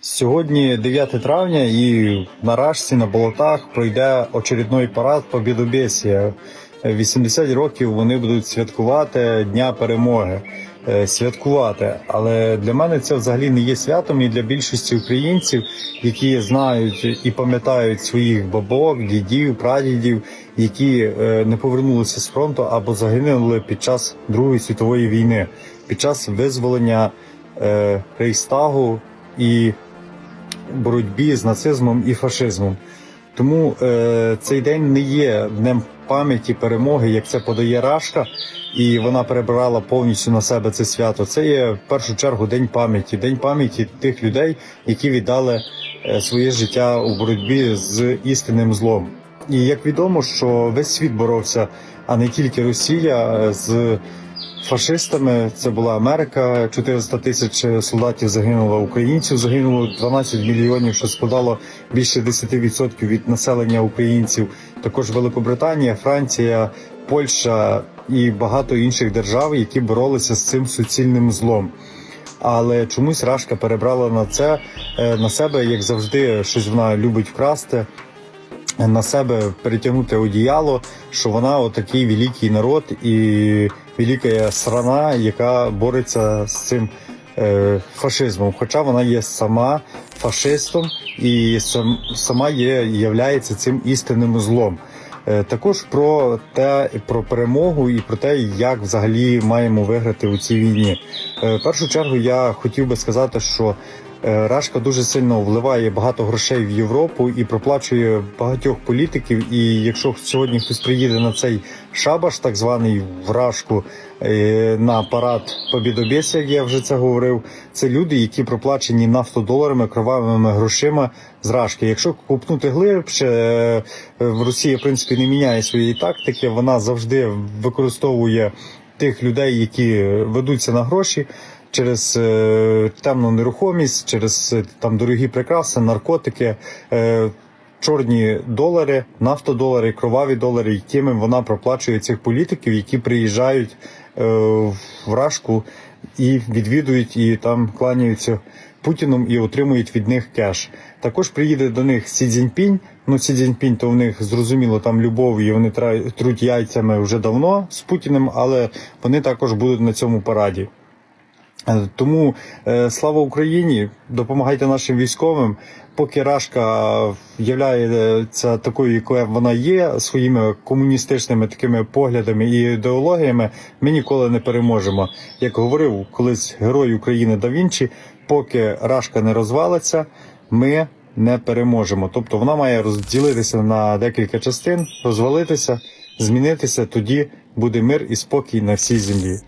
Сьогодні 9 травня і на Рашці на болотах пройде очередний парад Побєдобєсія. 80 років вони будуть святкувати Дня перемоги. Е, Святкувати, але для мене це взагалі не є святом і для більшості українців, які знають і пам'ятають своїх бабок, дідів, прадідів, які е, не повернулися з фронту або загинули під час Другої світової війни, під час визволення е, Рейхстагу і боротьбі з нацизмом і фашизмом. Тому е, цей день не є днем пам'яті перемоги, як це подає Рашка, і вона перебрала повністю на себе це свято. Це є в першу чергу день пам'яті, день пам'яті тих людей, які віддали е, своє життя у боротьбі з істинним злом. І як відомо, що весь світ боровся, а не тільки Росія е, з фашистами. Це була Америка. 400 тисяч солдатів загинуло, українців загинуло 12 мільйонів, що складало більше 10% від населення українців. Також Великобританія, Франція, Польща і багато інших держав, які боролися з цим суцільним злом. Але чомусь Рашка перебрала на це е, на себе, як завжди, щось вона любить вкрасти на себе перетягнути одіяло, що вона отакий великий народ і велика страна, яка бореться з цим е, фашизмом. Хоча вона є сама фашистом і сам, сама є являється цим істинним злом. Е, Також про те, про перемогу і про те, як взагалі маємо виграти у цій війні. Е, В першу чергу я хотів би сказати, що е, Рашка дуже сильно вливає багато грошей в Європу і проплачує багатьох політиків. І якщо сьогодні хтось приїде на цей шабаш, так званий в Рашку, е, на парад Побідобєсія, як я вже це говорив, це люди, які проплачені нафтодоларами, кровавими грошима з Рашки. Якщо купнути глибше, в Росії в принципі не міняє своєї тактики. Вона завжди використовує тих людей, які ведуться на гроші. Через е, темну нерухомість, через е, там дорогі прикраси, наркотики, е, чорні долари, нафтодолари, кроваві долари, якими вона проплачує цих політиків, які приїжджають е, в Рашку і відвідують і там кланяються Путіном і отримують від них кеш. Також приїде до них Сі Цзіньпінь. Ну, Сі Цзіньпінь, то в них зрозуміло там любов, і вони труть яйцями вже давно з Путіним, але вони також будуть на цьому параді. Е, Тому е, слава Україні! Допомагайте нашим військовим. Поки Рашка являється такою, якою вона є, своїми комуністичними такими поглядами і ідеологіями, ми ніколи не переможемо. Як говорив колись герой України да Вінчі, поки Рашка не розвалиться, ми не переможемо. Тобто вона має розділитися на декілька частин, розвалитися, змінитися. Тоді буде мир і спокій на всій землі.